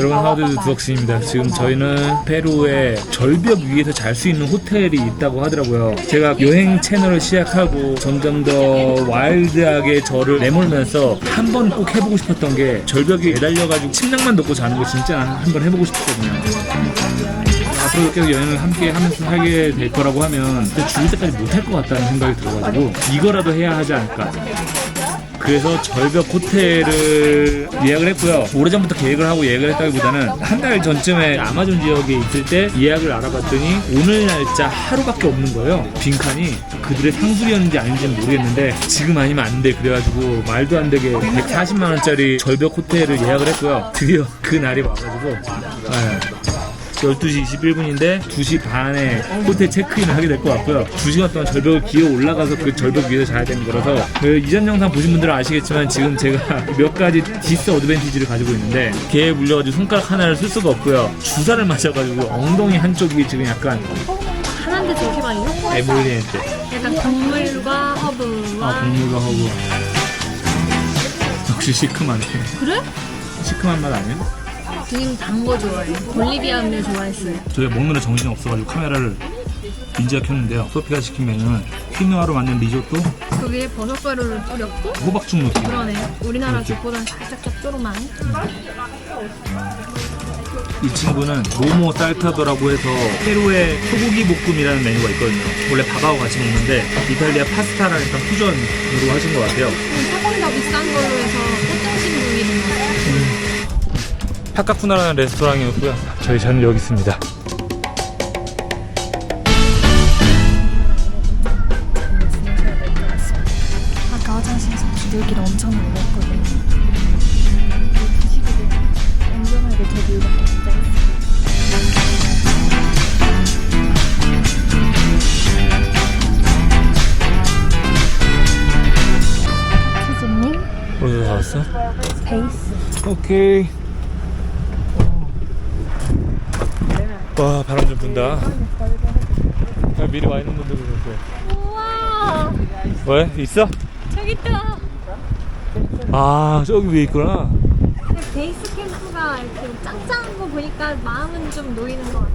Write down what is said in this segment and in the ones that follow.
여러분 하우드 두벅스입니다. 지금 저희는 페루의 절벽 위에서 잘 수 있는 호텔이 있다고 하더라고요. 제가 여행 채널을 시작하고 점점 더 와일드하게 저를 내몰면서 한 번 꼭 해보고 싶었던 게 절벽에 매달려가지고 침낭만 놓고 자는 거 진짜 한 번 해보고 싶거든요. 앞으로 계속 여행을 함께 하면서 살게 될 거라고 하면 죽을 때까지 못할 것 같다는 생각이 들어가지고 이거라도 해야 하지 않을까. 그래서 절벽 호텔을 예약을 했고요. 오래전부터 계획을 하고 예약을 했다기보다는 한 달 전쯤에 아마존 지역에 있을 때 예약을 알아봤더니 오늘 날짜 하루밖에 없는 거예요. 빈칸이 그들의 상술이었는지 아닌지는 모르겠는데 지금 아니면 안 돼. 그래가지고 말도 안 되게 140만 원짜리 절벽 호텔을 예약을 했고요. 드디어 그 날이 와가지고 네. 12시 21분인데 2시 반에 호텔 체크인을 하게 될 것 같고요. 2시간 동안 절벽을 기어 올라가서 그 절벽 위에서 자야 되는 거라서 그 이전 영상 보신 분들은 아시겠지만 지금 제가 몇 가지 디스 어드밴티지를 가지고 있는데 개에 물려가지고 손가락 하나를 쓸 수가 없고요. 주사를 맞아가지고 엉덩이 한쪽이 지금 약간 하는데 저렇게 많이 요 에몰리엔트 약간 국물과 허브와 아 국물과 허브 역시 시큼하네 그래? 시큼한 맛 아니야? 주님 단 거 좋아해. 볼리비아 음료 좋아했어요. 저희가 먹느라 정신이 없어가지고 카메라를 민지가 켰는데요. 소피가 시킨 메뉴는 퀴노아로 만든 리조또 거기에 버섯 가루를 뿌렸고 호박죽 느낌. 그러네. 우리나라 죽보다는 살짝 짭조름한 이 친구는 모모 살타도라고 해서 페루의 소고기 볶음이라는 메뉴가 있거든요. 원래 밥하고 같이 먹는데 이탈리아 파스타랑 약간 퓨전으로 하신 것 같아요. 조금 더 비싼 걸로 해서 파카푸나라는 레스토랑이었고요. 저희 저는 여기 있습니다. 아까 화장실에서 비둘기를 엄청 놀랐거든요 저 앉아있어요 어디서 사왔어? 베이스 오케이. 와 바람 좀 분다. 야, 미리 와 있는 분들도 그렇고. 우와 왜? 있어? 저기 있다 아 저기 위에 있구나. 베이스 캠프가 이렇게 짱짱한 거 보니까 마음은 좀 놓이는 것 같아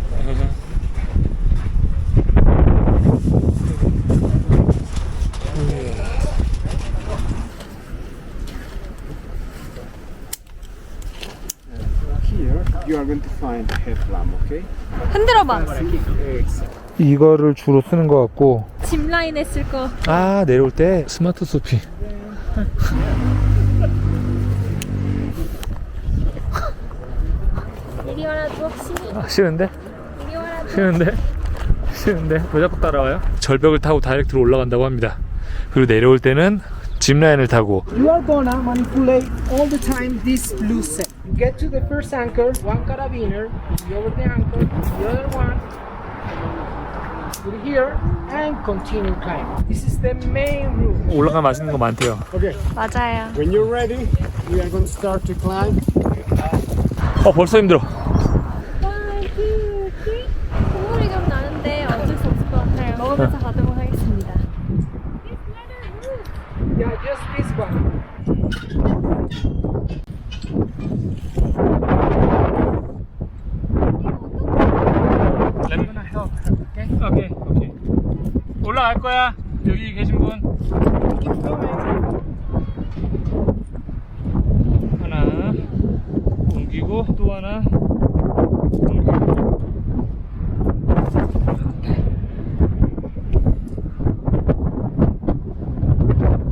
you are going to find headlamp, okay? 흔들어봐 이거를 주로 쓰는 것 같고. 짚 라인 했을 거 아 내려올 때 스마트 소피. 이리 와라 두억신이 아, 싫은데? 이리 와라 쉬는데? 쉬는데? 왜 자꾸 따라와요? 절벽을 타고 다이렉트로 올라간다고 합니다. 그리고 내려올 때는 짚라인을 타고 You are gonna manipulate all the time this blue set. You get to the first anchor, one carabiner, you over the anchor, the other one, put it here, and continue climbing. This is the main room. 올라가면 맛있는 거 많대요. Okay, 맞아요 when you're ready, we are going to start to climb. 어 벌써 힘들어. 콧물이 좀 나는데 어쩔 수 없을 것 같아요 먹으면서 가도록 하겠습니다 Yeah, just this one. I'm gonna help her, okay? 오케이 오케이. 올라갈 거야. 여기 계신 분. Keep going. 하나 옮기고 또 하나 옮기고.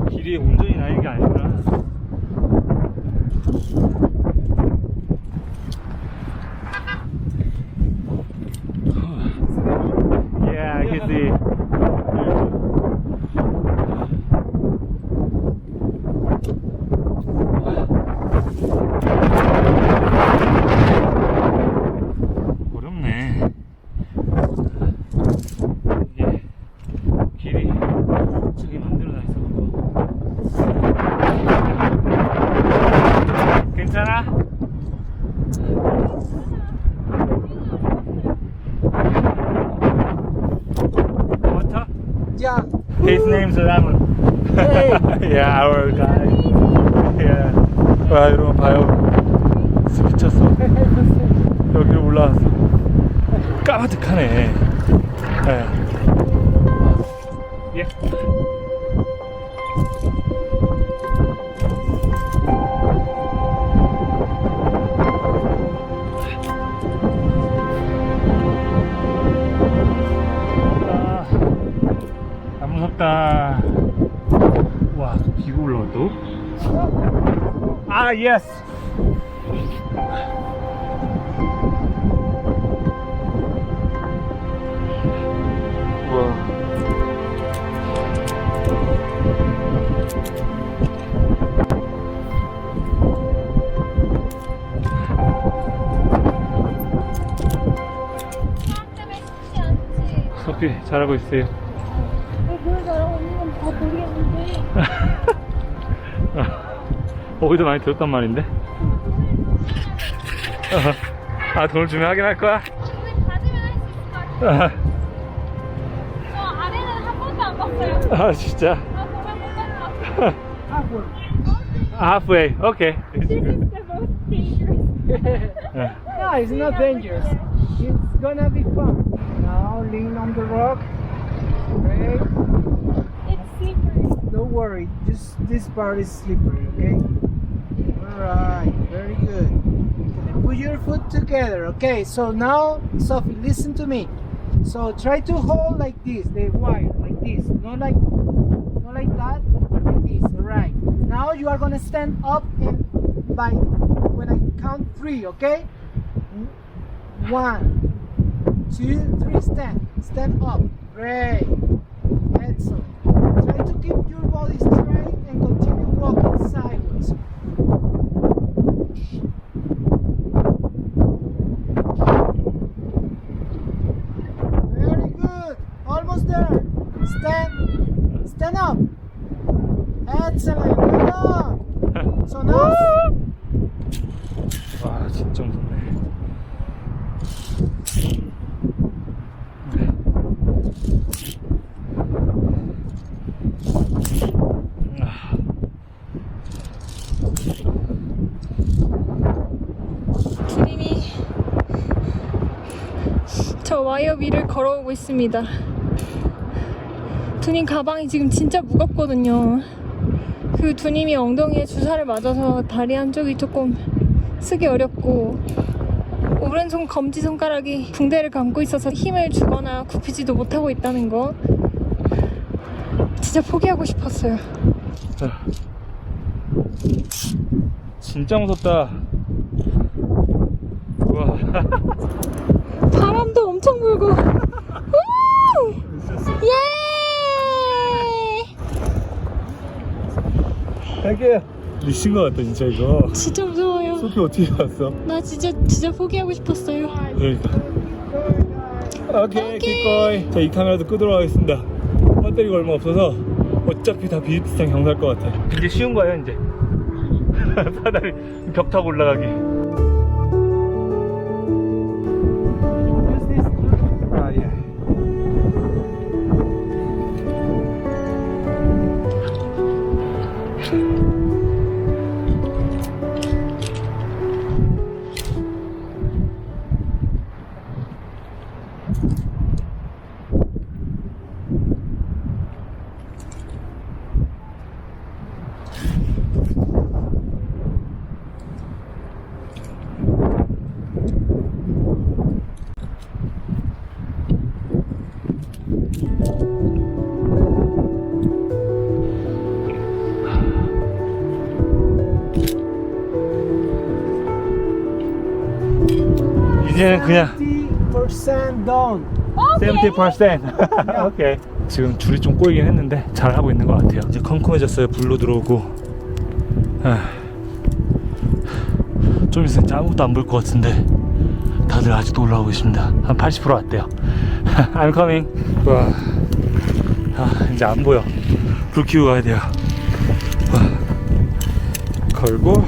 길이 온전히 나는 게 아니구나. Yeah, I can see. 어렵네. 이게 길이 저기 만들어놔 있어. 괜찮아? Water? Yeah. His name's Ramon. Hey. yeah, our guy. Yeah. 와, 여러분 봐요. 미쳤어 여기로 올라왔어 까마득하네 예. 예. 아! 와. 사람 때문에 쉽지 잘하고 있어요. 뭘 잘하고 있는 건다 모르겠는데. 어디도 많이 들었단 말인데? 아, 돈을 주면 하긴 할 거야? 오늘 받으면 할 수 있을 것 같아. 저 아래는 한 번도 안 봤어요. 아, 진짜? 아, 정말 몰랐어. halfway, okay. This is the most dangerous. no, it's not dangerous. It's gonna be fun. Now lean on the rock. Great. It's slippery. Don't worry, just this part is slippery, okay? Alright, very good. Put your foot together, okay? So now, Sophie, listen to me. So try to hold like this, the wire, like this. Not like not like that, like this, alright. Now you are gonna stand up and by when I count three, okay? One, two, three, stand. Stand up. Great. Excellent. Try to keep your body straight and continue walking sideways. 와이어 위를 걸어오고 있습니다. 두님 가방이 지금 진짜 무겁거든요. 그 두님이 엉덩이에 주사를 맞아서 다리 한쪽이 조금 쓰기 어렵고 오른손 검지 손가락이 붕대를 감고 있어서 힘을 주거나 굽히지도 못하고 있다는 거 진짜 포기하고 싶었어요. 자. 진짜 무섭다. 와. 우! 예! 되게 미친 것 같다 진짜 이거. 진짜 무서워요. 소피 어떻게 왔어? 나 진짜 진짜 포기하고 싶었어요. 그러니까. 오케이, 기꺼이. 자, 이 카메라도 끄도록 하겠습니다. 배터리가 얼마 없어서 어차피 다 비슷비슷한 경사일 것 같아. 이제 쉬운 거예요, 이제. 사다리 벽 타고 올라가기. 이제는 그냥 70% done. 70%. 오케이. 지금 줄이 좀 꼬이긴 했는데 잘 하고 있는 것 같아요. 이제 컴컴해졌어요. 불로 들어오고. 아. 좀 있으면 이제 아무것도 안 보일 것 같은데 다들 아직도 올라오고 있습니다. 한 80% 왔대요. I'm coming. 와. 아, 이제 안 보여. 불 켜고 가야 돼요. 와. 걸고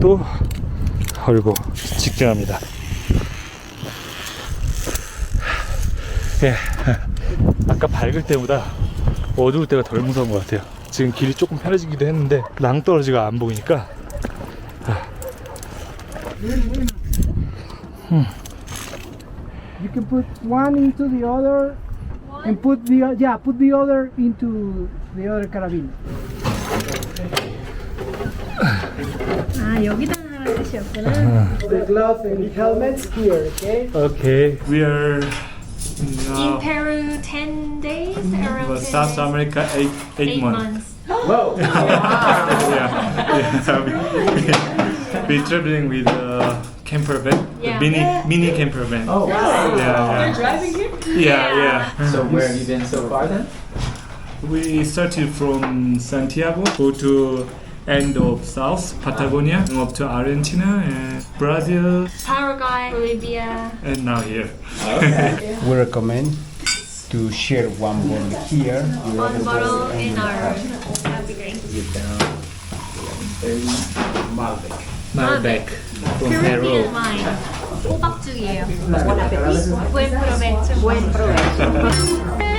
또 걸고 직진합니다. 예. 아까 밝을 때보다 어두울 때가 덜 무서운 것 같아요. 지금 길이 조금 편해지기도 했는데 낭떠러지가 안 보이니까 아, You can put one into the other and put the yeah put the other into the other carabiner. 아 여기다 하라는 뜻이었구나. The glove and the helmets here, okay? Okay, we are In Peru, 10 days, around 10 South days. America eight eight, Eight months. months. Whoa! yeah, yeah. we, we traveling with a camper van, Yeah. a mini mini camper van. Oh, wow. yeah, yeah. driving here? Yeah, yeah. So where have you been so far then? We started from Santiago, go to end of South Patagonia, ah. up to Argentina and Brazil Paraguay, Bolivia. and now here. We recommend to share one bottle here. One bottle in our. That'd Malbec. Malbec from Peru. Caribbean. Up to you. Buen provecho.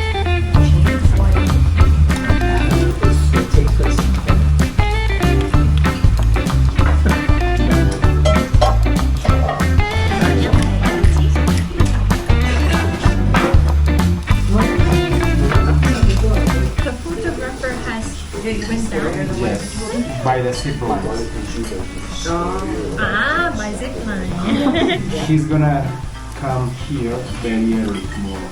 Yes. By the zipline. Ah, my zip line. He's gonna come here very early tomorrow.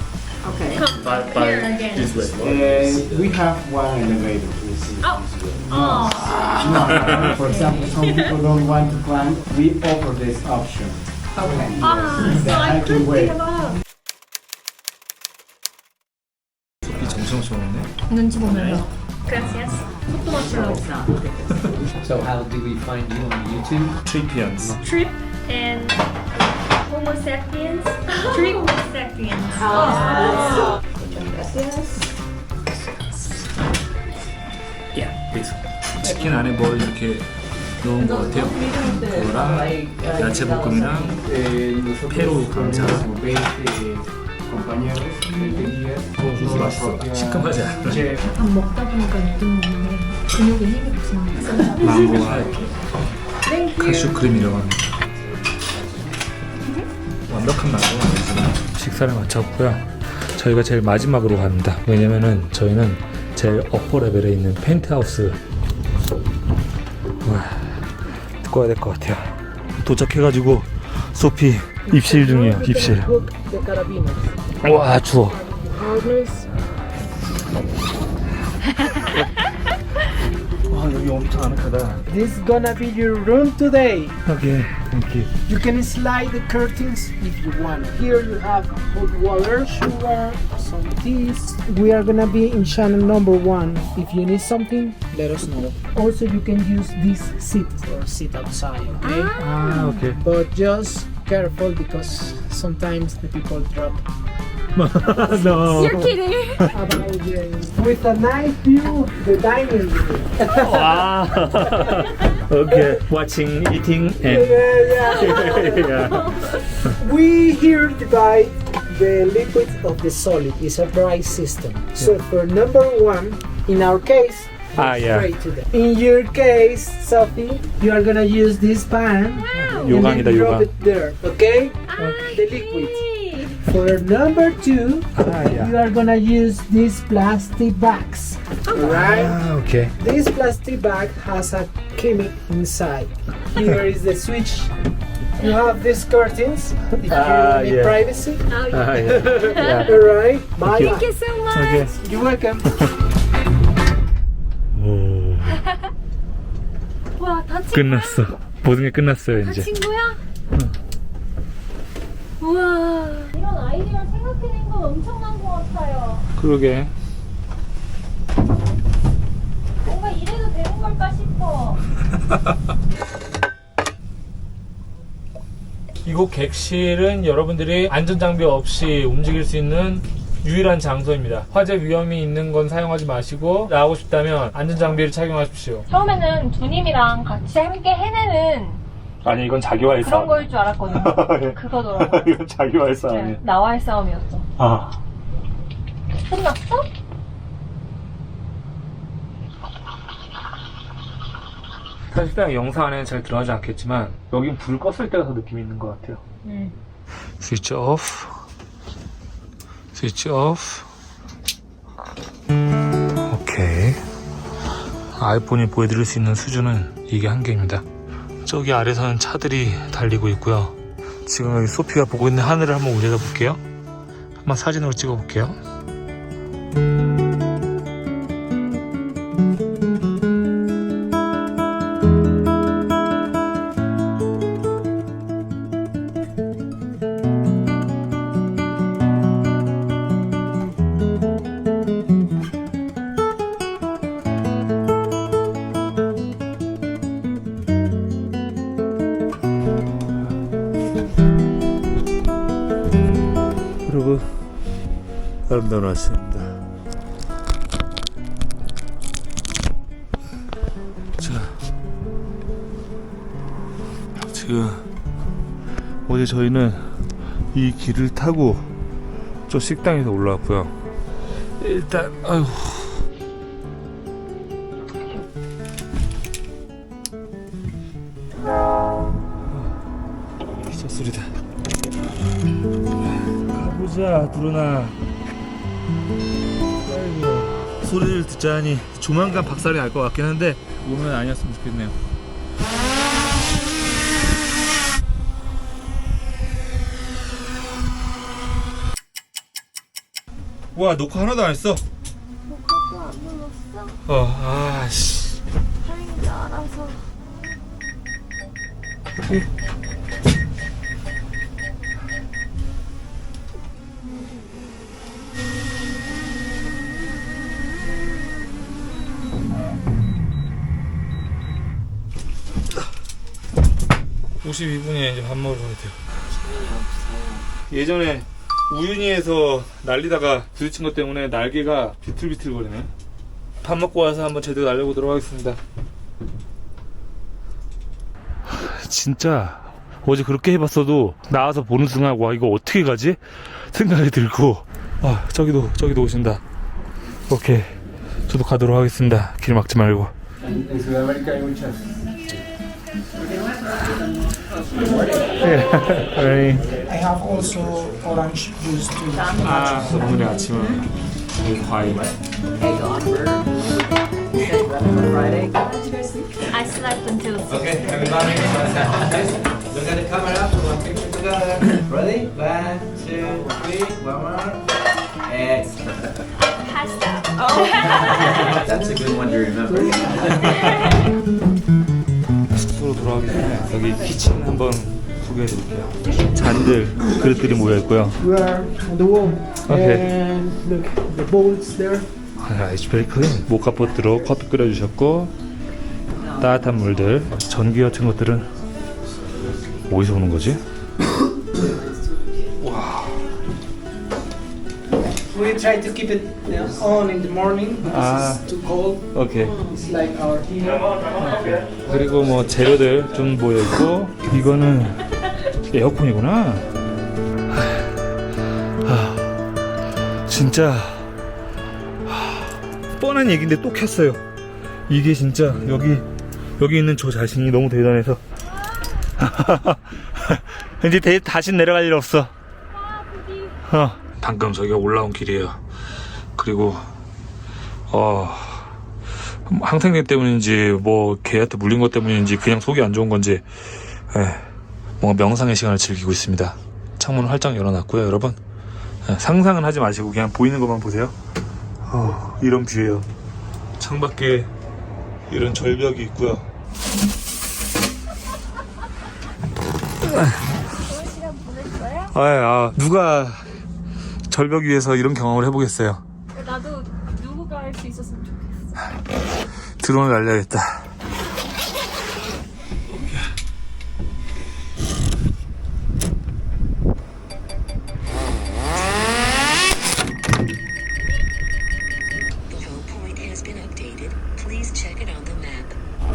By, Here again. this way. And we have one elevator. This is Oh. this way. Oh, For example, some people don't want to climb. We offer this option. ah, so I I could can wait. think about. 이 정성스러워 네 눈치 보면서. Gracias. So how do we find you on YouTube? Tripians. Trip and Homo sapiens. Trip sapiens. Oh. Yeah, this. 치킨 안에 뭐 이렇게 넣은 것 같아요. 그거랑 야채 볶음이랑 페루 감자. compañeros de día. 소스 맛있어. 시큼하지 않아. Chef. 밥 먹다 보니까 건데 근육에 힘이 붙습니다. 망고와 카슈 크림이라고 합니다. 완벽한 망고는 아니지만 식사를 마쳤고요. 저희가 제일 마지막으로 갑니다. 왜냐면은 저희는 제일 어퍼 레벨에 있는 펜트하우스 와, 듣고 와야 될 것 같아요. 도착해가지고 소피 입실 중이에요. 입실. 와 추워. This is gonna be your room today. Okay, thank you. You can slide the curtains if you want. Here you have hot water, sugar, some teas. We are gonna be in channel number one. If you need something, let us know. Also, you can use this seat or sit outside, okay? Ah, okay. But just careful because sometimes the people drop no. You're kidding. With a nice view, the dining room. wow. okay, watching, eating, and Yeah, yeah. yeah. we here divide the liquid of the solid. It's a dry system. So for number one, in our case, Ah, yeah. In your case, Sophie, you are gonna use this pan. Wow. and then drop it there, okay? Ah, the liquid. For number two, Ah, yeah. you are gonna use these plastic bags. Right? Ah, okay. This plastic bag has a chemic inside. Here is the switch. You have these curtains if you Ah, need yeah. privacy. Ah, yeah. yeah. Alright, bye. you. Thank you so much. Okay. You're welcome. 오, 와, 다 친구야? 끝났어. 모든 게 끝났어요 다 이제. 친구야? 우 엄청난 것 같아요. 그러게. 뭔가 이래도 되는 걸까 싶어. 이곳 객실은 여러분들이 안전장비 없이 움직일 수 있는 유일한 장소입니다. 화재 위험이 있는 건 사용하지 마시고 나가고 싶다면 안전장비를 착용하십시오. 처음에는 두님이랑 같이 함께 해내는 아니 이건 자기와의 그런 거일 줄 알았거든요. 그거더라고. 이건 자기와의 네, 나와의 싸움이었어. 아. 끝났어? 사실상 영상 안에는 잘 들어가지 않겠지만 여긴 불 껐을 때가 더 느낌이 있는 것 같아요. 스위치 오프. 스위치 오프. 오케이. 아이폰이 보여드릴 수 있는 수준은 이게 한계입니다. 저기 아래서는 차들이 달리고 있고요. 지금 여기 소피가 보고 있는 하늘을 한번 올려다 볼게요. 한번 사진으로 찍어 볼게요. 지금 어제 저희는 이 길을 타고 저 식당에서 올라왔고요. 일단 아유 기차 소리다. 가보자 두루나. 소리를 듣자니 조만간 박살이 날 것 같긴 한데 오면 아니었으면 좋겠네요 와 녹화 하나도 안 했어. 녹화도 안 눌렀어? 어 아씨. 다행이다 알아서. 오 52분에 이제 밥 먹으러 가야 돼요. 예전에 우윤희에서 날리다가 부딪힌 것 때문에 날개가 비틀비틀거리네. 밥 먹고 와서 한번 제대로 날려보도록 하겠습니다. 진짜 어제 그렇게 해봤어도 나와서 보는 순간 와 이거 어떻게 가지? 생각이 들고. 아 저기도 저기도 오신다. 오케이. 저도 가도록 하겠습니다. 길 막지 말고 En Sudamérica hay muchas. 네. I have also orange juice too. 아 오늘의 아침은 과일 I slept until Okay, everybody. Look at the camera for one picture together. Ready? One, two, three. One more. Excellent. pasta. That's a good one to remember. 숙소로 돌아가기 전에 여기 키친 한번 소개해드릴게요 잔들 그릇들이 모여 있고요 We are on the wall. Okay. And look, the bowls there. 아, it's very clean. 모카포트로 커피 끓여주셨고 따뜻한 물들 전기 같은 것들은 어디서 오는 거지? We try to keep it on in the morning. Because Ah. it's too cold. 오케이 It's like our heater. 그리고 뭐 재료들 좀 모여 있고 이거는 에어컨이구나. 하, 진짜. 하, 뻔한 얘기인데 또 켰어요. 이게 진짜 여기 여기 있는 저 자신이 너무 대단해서. 이제 대, 다시 내려갈 일 없어. 어. 방금 저기가 올라온 길이에요 그리고 어 항생제 때문인지 뭐 개한테 물린 것 때문인지 그냥 속이 안 좋은 건지 예, 뭔가 명상의 시간을 즐기고 있습니다. 창문을 활짝 열어놨고요, 여러분. 예, 상상은 하지 마시고 그냥 보이는 것만 보세요. 어, 이런 뷰예요. 창밖에 이런 절벽이 있고요. 아, 아, 누가 절벽 위에서 이런 경험을 해보겠어요. 나도 누구가 할 수 있었으면 좋겠어. 드론을 날려야겠다.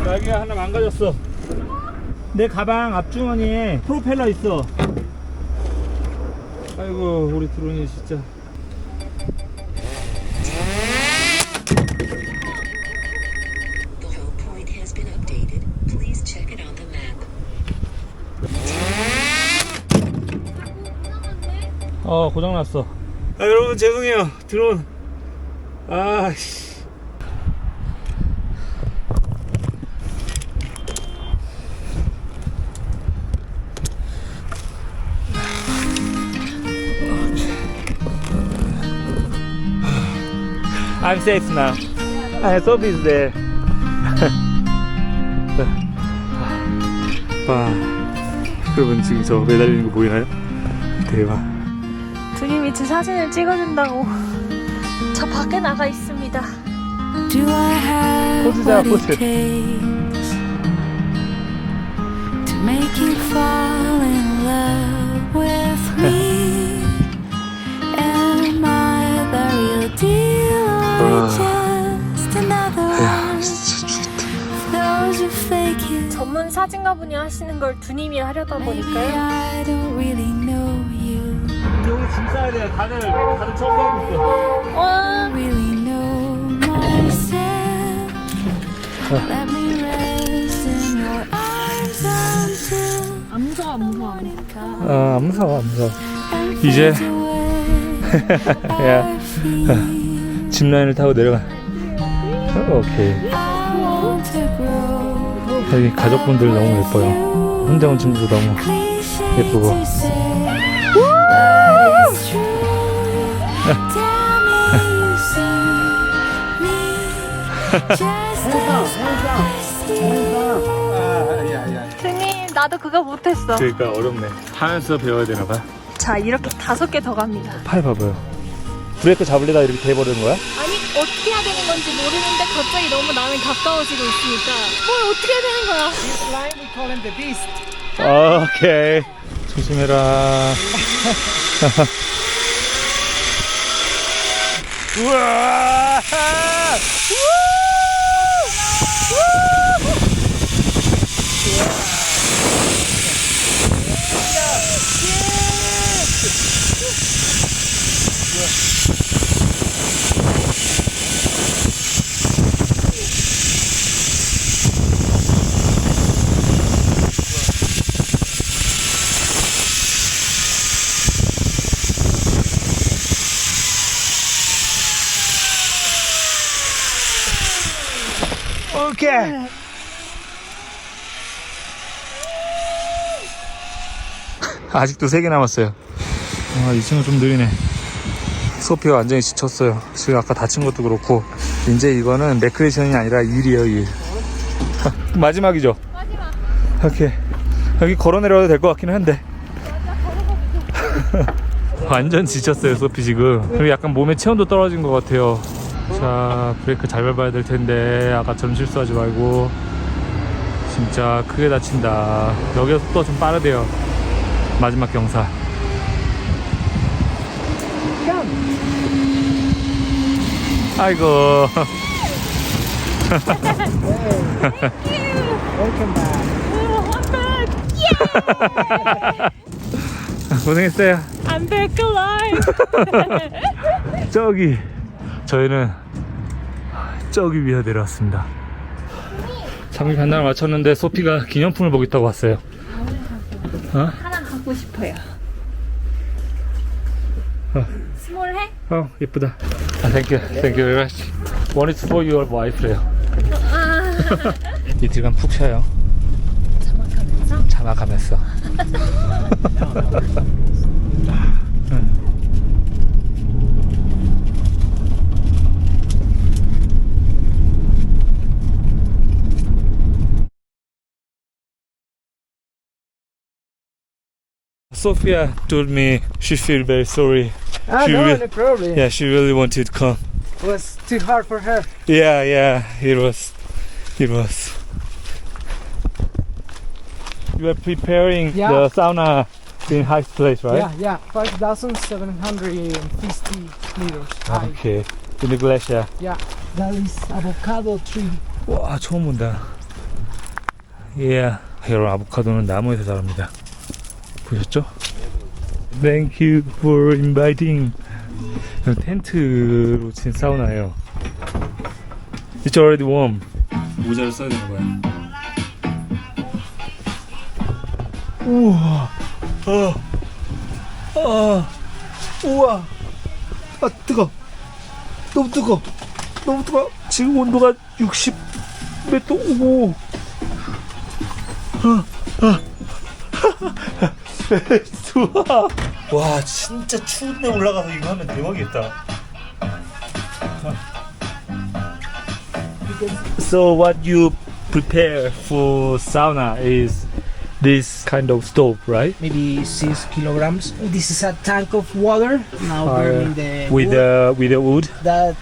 날개가 하나 망가졌어. 내 가방 앞주머니에 프로펠러 있어. 아이고 우리 드론이 진짜. 어 고장났어. 아 여러분 죄송해요. 드론. 아씨. I'm safe now. I thought it's there. 와, 여러분 지금 저 매달리는 거 보이나요? 대박. 제 사진을 찍어준다고 저 밖에 나가 있습니다. Do I have 포즈다, what 포즈. 전문 사진가분이 하시는 걸 두님이 하려다 보니까요. 여기 짐 싸야 돼요. 다들 다들 청소하고 있어. 와, 안 무서워, 안 무서워. 아, 안 무서워, 안 무서워. 이제. 야. 짚라인을 타고 내려가. 오케이. 여기 가족분들 너무 예뻐요. 혼자 온 친구도 너무 예쁘고. 두님, 나도 그거 못했어. 그러니까 어렵네. 하면서 배워야 되나 봐. 자, 이렇게 다섯 개 더 갑니다. 팔 봐봐요. 브레이크 잡으려다 이렇게 돼버리는 거야? 아니, 어떻게 해야 되는 건지 모르는데 갑자기 너무 나는 가까워지고 있으니까 뭘 어떻게 해야 되는 거야? This line we call him the beast. 오케이. 조심해라. 우와! 오케이. 아직도 세개 남았어요. 아, 이 친구 좀 느리네. 소피가 완전히 지쳤어요. 지금 아까 다친 것도 그렇고. 이제 이거는 레크레이션이 아니라 일이에요, 일. 마지막이죠? 마지막. 오케이. 여기 걸어 내려도 될 것 같기는 한데. 완전 지쳤어요, 소피 지금. 그리고 약간 몸에 체온도 떨어진 것 같아요. 자, 브레이크 잘 밟아야 될 텐데, 아까처럼 실수하지 말고. 진짜 크게 다친다. 여기서 속도가 좀 빠르대요. 마지막 경사. 아이고. 고생했어요. I'm back alive. 저기 저희는 저기 위에 내려왔습니다. 장비 반납을 마쳤는데 소피가 기념품을 보겠다고 왔어요. 하나 갖고 싶어요. 어. 스몰해? 어 예쁘다. 아, thank you, thank you very much. One is for your wife래요. 이틀간 푹 쉬어요. 자막하면서? 자막하면서. Sophia told me she feel very sorry. Ah, She no, will- no problem. Yeah, she really wanted to come. It was too hard for her. Yeah, yeah, it was. It was. You are preparing Yeah. the sauna in high place, right? Yeah, yeah. 5,750 meters high. Okay. In the glacier. Yeah. That is avocado tree. 와, 처음 본다. Yeah. 여러분, 아보카도는 나무에서 자랍니다. 보셨죠? Thank you for inviting. 텐트로 친 사우나예요. It's already warm. 모자를 써야 되는 거야. 우와. 어. 어. 우와. 아, 뜨거. 너무 뜨거. 너무 뜨거. 지금 온도가 60 몇 도? 오. 아, 아. 좋아. 와, 진짜 추운데 올라가서 이거 하면 대박이겠다. So what you prepare for sauna is this kind of stove, right? maybe six kilograms. This is a tank of water now burning the with wood. the with the wood. that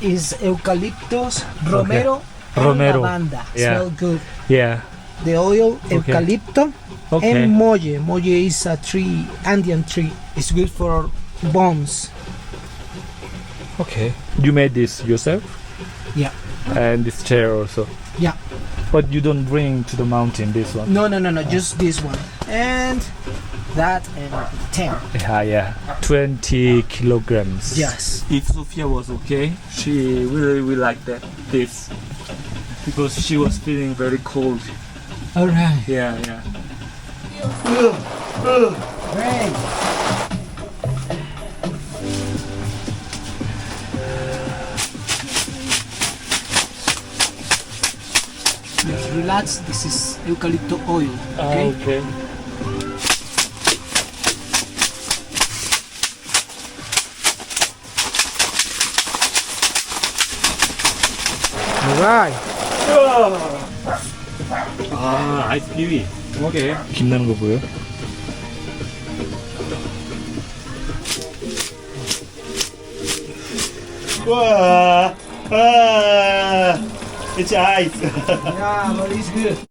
is eucalyptus, romero, and Romero. lavanda. Yeah. Smell good. Yeah. The oil, eucalypto, Okay. and moje. Moje is a tree, Andean tree. It's good for bones. Okay. You made this yourself? Yeah. And this chair also. Yeah. But you don't bring to the mountain this one. No, no, no, no. Just this one. And that and ten. Yeah, yeah. 20 kilograms. Yes. If Sofia was okay, she really will like that this because she was feeling very cold. All right. Yeah, yeah. Great. Just relax. This is eucalypto oil. Ah, okay. okay. All right. Ah. 아, 아이스 키위. 오케이. 김나는 거 보여? 와, 아, it's ice. Yeah, but it's good.